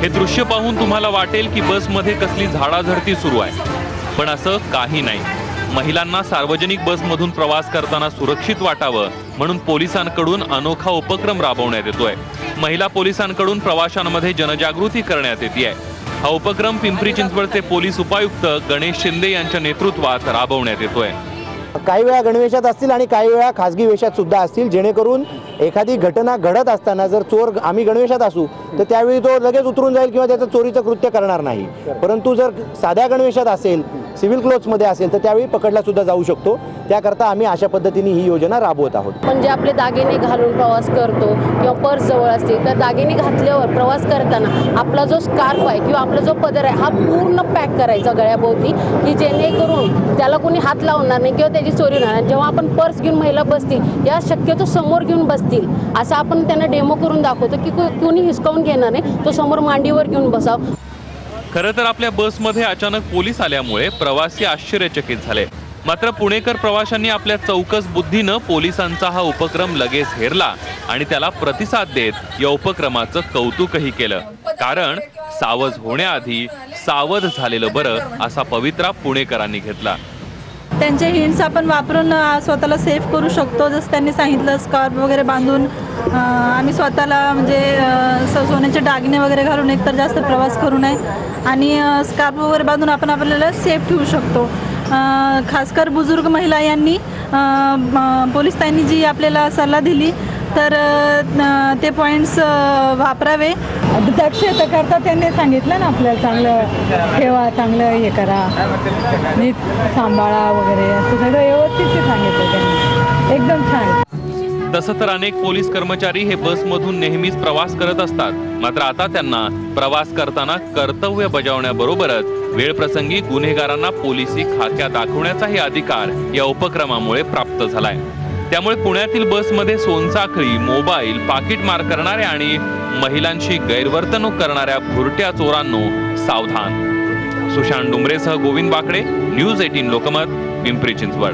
हे दृश्य पाहून तुम्हाला वाटेल की बसमध्ये कसली झाडाझडती सुरू आहे. पण असं काही नाही. महिलांना सार्वजनिक बसमधून प्रवास करताना सुरक्षित वाटावं म्हणून पोलिसांकडून अनोखा उपक्रम राबवण्यात येतोय. महिला पोलिसांकडून प्रवाशांमध्ये जनजागृती करण्यात येते आहे हा उपक्रम पिंपरी चिंचवडचे पोलीस उपायुक्त गणेश शिंदे यांच्या नेतृत्वात राबवण्यात येतोय. काही वेळा गणवेशात असतील आणि काही वेळा खाजगी वेशात सुद्धा असतील. जेणेकरून एखादी घटना घडत असताना जर चोर आम्ही गणवेशात असू तर त्यावेळी तो लगेच उतरून जाईल किंवा त्याचं चोरीचं कृत्य करणार नाही. परंतु जर साध्या गणवेशात असेल सिव्हिल क्लोथ्समध्ये असेल तर त्यावेळी पकडला सुद्धा जाऊ शकतो. त्याकरता आम्ही अशा पद्धतीने ही योजना राबवत आहोत. पण जे आपले दागिने घालून प्रवास करतो किंवा पर्स जवळ असते तर दागिने घातल्यावर प्रवास करताना आपला जो स्कार्फ आहे किंवा आपला जो पदर आहे हा पूर्ण पॅक करायचा गळ्याभोवती की जेणेकरून त्याला कोणी हात लावणार नाही किंवा त्याची चोरी होणार जेव्हा आपण पर्स घेऊन महिला बसतील या शक्यतो समोर घेऊन बसतील. असं आपण त्यांना डेमो करून दाखवतो की कोणी हिसकावून घेणार नाही. तो समोर मांडीवर घेऊन बसाव. खरं तर आपल्या बसमध्ये अचानक पोलीस आल्यामुळे प्रवासी आश्चर्यचकित झाले. मात्र पुणेकर प्रवाशांनी आपल्या चौकस बुद्धीनं पोलिसांचा हा उपक्रम लगेच हेरला आणि त्याला प्रतिसाद देत या उपक्रमाचं कौतुकही केलं. कारण सावध होण्याआधी सावध झालेलं बरं असा पवित्रा पुणेकरांनी घेतला. त्यांचे हिंट्स आपण वापरून स्वतःला सेफ करू शकतो. जसं त्यांनी सांगितलं स्कार्फ वगैरे बांधून आम्ही स्वतःला म्हणजे स- सोन्याचे दागिने वगैरे घालून एकतर जास्त प्रवास करू नये. आणि स्कार्फ वगैरे बांधून आपण आपल्याला सेफ ठेवू शकतो. खासकर बुजुर्ग महिला यांनी पोलीस त्यांनी पोलीस जी आपल्याला सल्ला दिली तर ते पॉईंट्स वापरावे. दक्षता करता त्यांनी सांगितलं ना आपल्याला चांगलं ठेवा चांगलं हे करा. नीट सांभाळा वगैरे असं सगळं व्यवस्थित सांगितलं त्यांनी. एकदम छान. तसं तर अनेक पोलीस कर्मचारी हे बसमधून नेहमीच प्रवास करत असतात. मात्र आता त्यांना प्रवास करताना कर्तव्य बजावण्याबरोबरच वेळ प्रसंगी गुन्हेगारांना पोलिसी खाक्या दाखवण्याचाही अधिकार या उपक्रमामुळे प्राप्त झालाय. त्यामुळे पुण्यातील बसमध्ये सोनसाखळी मोबाईल पाकिटमार करणाऱ्या आणि महिलांशी गैरवर्तणूक करणाऱ्या भुरट्या चोरांनो सावधान. सुशांत डुमरेसह गोविंद बाकडे न्यूज एटीन लोकमत पिंपरी चिंचवड.